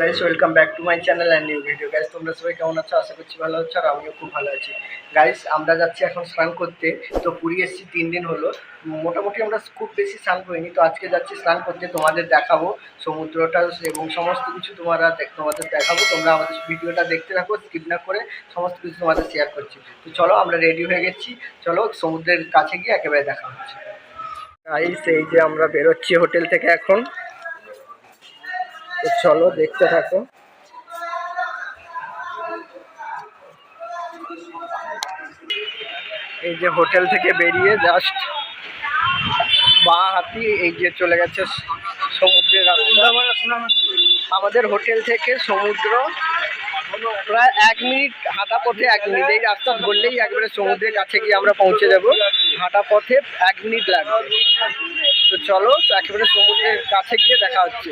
Guys welcome back to my channel and new video guys তোমরা সবাই কেমন আছো? আশা করছি ভালো আছো আর আমিও খুব ভালো আছি। গাইস আমরা যাচ্ছি এখন স্নান করতে। তো পুরী এসেছি, তিন দিন হলো। মোটামুটি আমরা খুব বেশি স্নান করিনি। তো আজকে যাচ্ছি স্নান করতে, তোমাদের দেখাবো। সমুদ্রটা এবং সমস্ত কিছু তোমরা তোমাদের দেখাবো। তোমরা আমাদের ভিডিওটা দেখতে থাকো স্কিপ না করে সমস্ত কিছু তোমাদের শেয়ার করছি। তো চলো, আমরা রেডি হয়ে গেছি। চলো, সমুদ্রের কাছে গিয়ে একেবারে দেখা হচ্ছে। গাইস এই যে আমরা বেরোচ্ছি হোটেল থেকে এখন। তো চলো দেখতে থাকো। এই যে হোটেল থেকে বেরিয়ে জাস্ট বা হাতি এই যে চলে গেছে সমুদ্রের রাস্তা আমাদের হোটেল থেকে সমুদ্র প্রায় এক মিনিট হাঁটা পথে এক মিনিট। এই রাস্তা ধরলেই একবারে সমুদ্রের কাছে গিয়ে আমরা পৌঁছে যাব। হাঁটা পথে এক মিনিট লাগবে। তো চলো একেবারে সমুদ্রের কাছে গিয়ে দেখা হচ্ছে।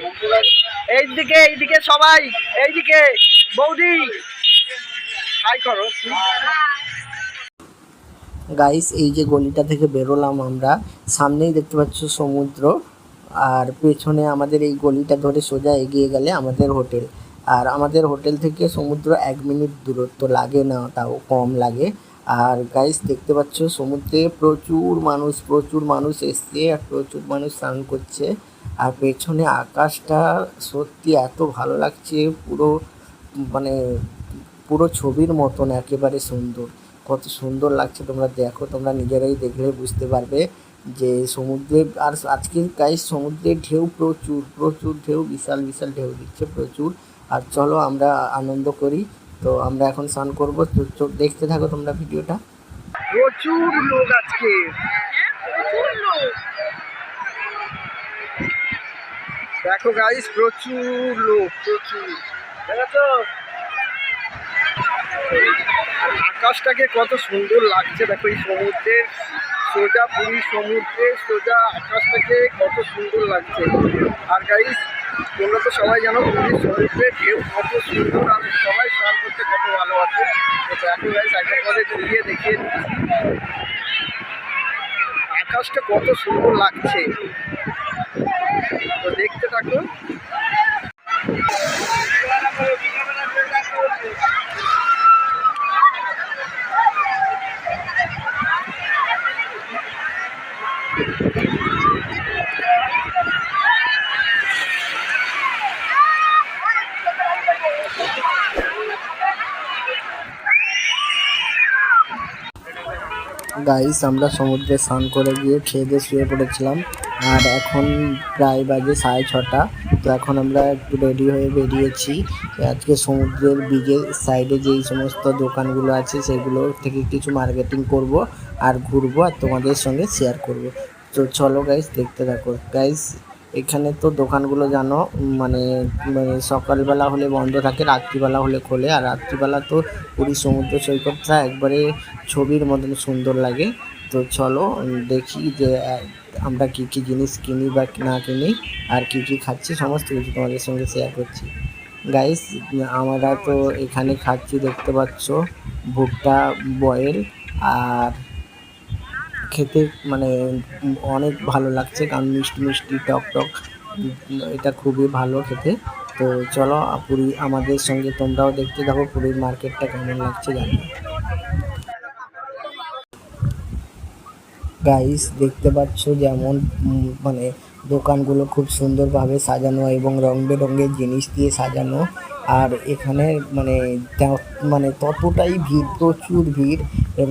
এইদিকে এইদিকে সবাই, এইদিকে। বৌদি, হাই করো। গাইস এই যে গলিটা থেকে বেরোলাম আমরা, সামনেই দেখতে পাচ্ছ সমুদ্র। আর পেছনে আমাদের এই গলিটা ধরে সোজা এগিয়ে গেলে আমাদের হোটেল। আর আমাদের হোটেল থেকে সমুদ্র এক মিনিট দূরত্ব, লাগে না তাও, কম লাগে। আর গাইস দেখতে পাচ্ছ সমুদ্রে প্রচুর মানুষ প্রচুর মানুষ এসছে আর প্রচুর মানুষ স্নান করছে। আর পেছনে আকাশটা সত্যি এত ভালো লাগছে, পুরো মানে পুরো ছবির মতন, একেবারে সুন্দর। কত সুন্দর লাগছে, তোমরা দেখো, তোমরা নিজেরাই দেখলে বুঝতে পারবে। যে সমুদ্রে, আর আজকের গাইস সমুদ্রের ঢেউ প্রচুর প্রচুর ঢেউ, বিশাল বিশাল ঢেউ দিচ্ছে প্রচুর। আর চলো আমরা আনন্দ করি। তো আমরা এখন স্নান করব। দেখতে থাকো তোমরা ভিডিওটা। প্রচুর লোক আজকে। দেখো গাইস প্রচুর লোক, প্রচুর। আর আকাশটাকে কত সুন্দর লাগছে। দেখো এই সমুদ্রের সোজা পুরী সমুদ্রে সোজা আকাশটাকে কত সুন্দর লাগছে। আর গাইস তোমরা তো সবাই জানো পুরীর সমুদ্রে ঢেউ কত সুন্দর আর সবাই স্নান করতে কত ভালোবাসে। তো দেখো গাইস একটা পরে ঘুরিয়ে দেখিয়ে আকাশটা কত সুন্দর লাগছে। তো দেখতে থাকো। গাইস আমরা সমুদ্রে স্নান করে গিয়ে খেয়ে দিয়ে শুয়ে পড়েছিলাম। আর এখন প্রায় বাজে সাড়ে ছটা। তো এখন আমরা একটু রেডি হয়ে বেরিয়েছি। আজকে সমুদ্রের বিচের সাইডে যেই সমস্ত দোকানগুলো আছে, সেগুলো থেকে কিছু মার্কেটিং করব আর ঘুরবো আর তোমাদের সঙ্গে শেয়ার করব। তো চলো গাইস দেখতে থাকো। গাইস এখানে তো দোকানগুলো জানো মানে মানে সকালবেলা হলে বন্ধ থাকে, রাত্রিবেলা হলে খোলে, আর রাত্রিবেলা তো পুরী সমুদ্র সৈকতটা একবারে ছবির মতন সুন্দর লাগে। তো চলো দেখি যে আমরা কি কি জিনিস কিনি বা না কিনি, আর কি কি খাচ্ছি, সমস্ত কিছু তোমাদের সঙ্গে শেয়ার করছি। গাইস আমরা তো এখানে খাচ্ছি, দেখতে পাচ্ছ, ভুট্টা বয়েল আর খেতে মানে অনেক ভালো লাগছে, কারণ মিষ্টি মিষ্টি, টক টক, এটা খুবই ভালো খেতে। তো চলো, পুরী আমাদের সঙ্গে তোমরাও দেখতে থাকো, পুরীর মার্কেটটা কেমন লাগছে জানি গাইস দেখতে পাচ্ছ যেমন মানে দোকানগুলো খুব সুন্দরভাবে সাজানো এবং রং বেরঙের জিনিস দিয়ে সাজানো। আর এখানে মানে মানে ততটাই ভিড়, প্রচুর ভিড়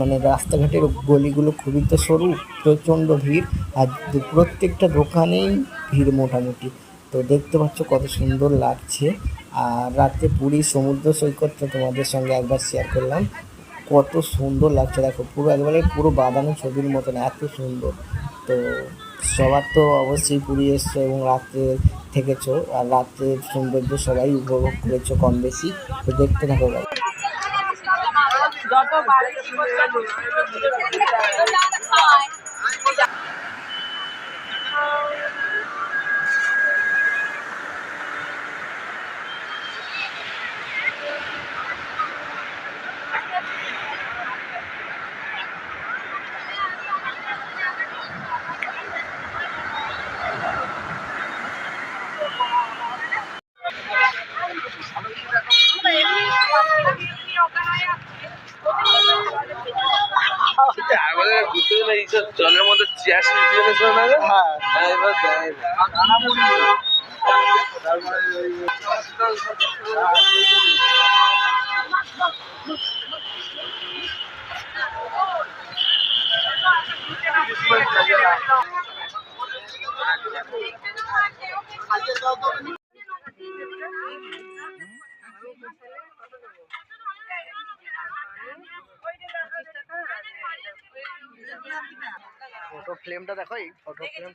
মানে রাস্তাঘাটের গলিগুলো খুবই তো সরু, প্রচণ্ড ভিড়, আর প্রত্যেকটা দোকানেই ভিড় মোটামুটি। তো দেখতে পাচ্ছ কত সুন্দর লাগছে। আর রাতে পুরী সমুদ্র সৈকতটা তোমাদের সঙ্গে একবার শেয়ার করলাম। কত সুন্দর লাগছে, দেখো পুরো একবারে পুরো বাঁধানো ছবির মতন, এত সুন্দর। তো সবার তো অবশ্যই পুরী এসছো এবং রাত্রে থেকেছো, আর রাত্রের সৌন্দর্য সবাই উপভোগ করেছ কম বেশি। তো দেখতে থাকো যত বাড়ি এইসব জলের মধ্যে চেয়ার দিয়ে এনেছিল না হ্যাঁ, এবার দেয় ফটো ফ্রেমটা দেখো এই ফটো ফ্রেম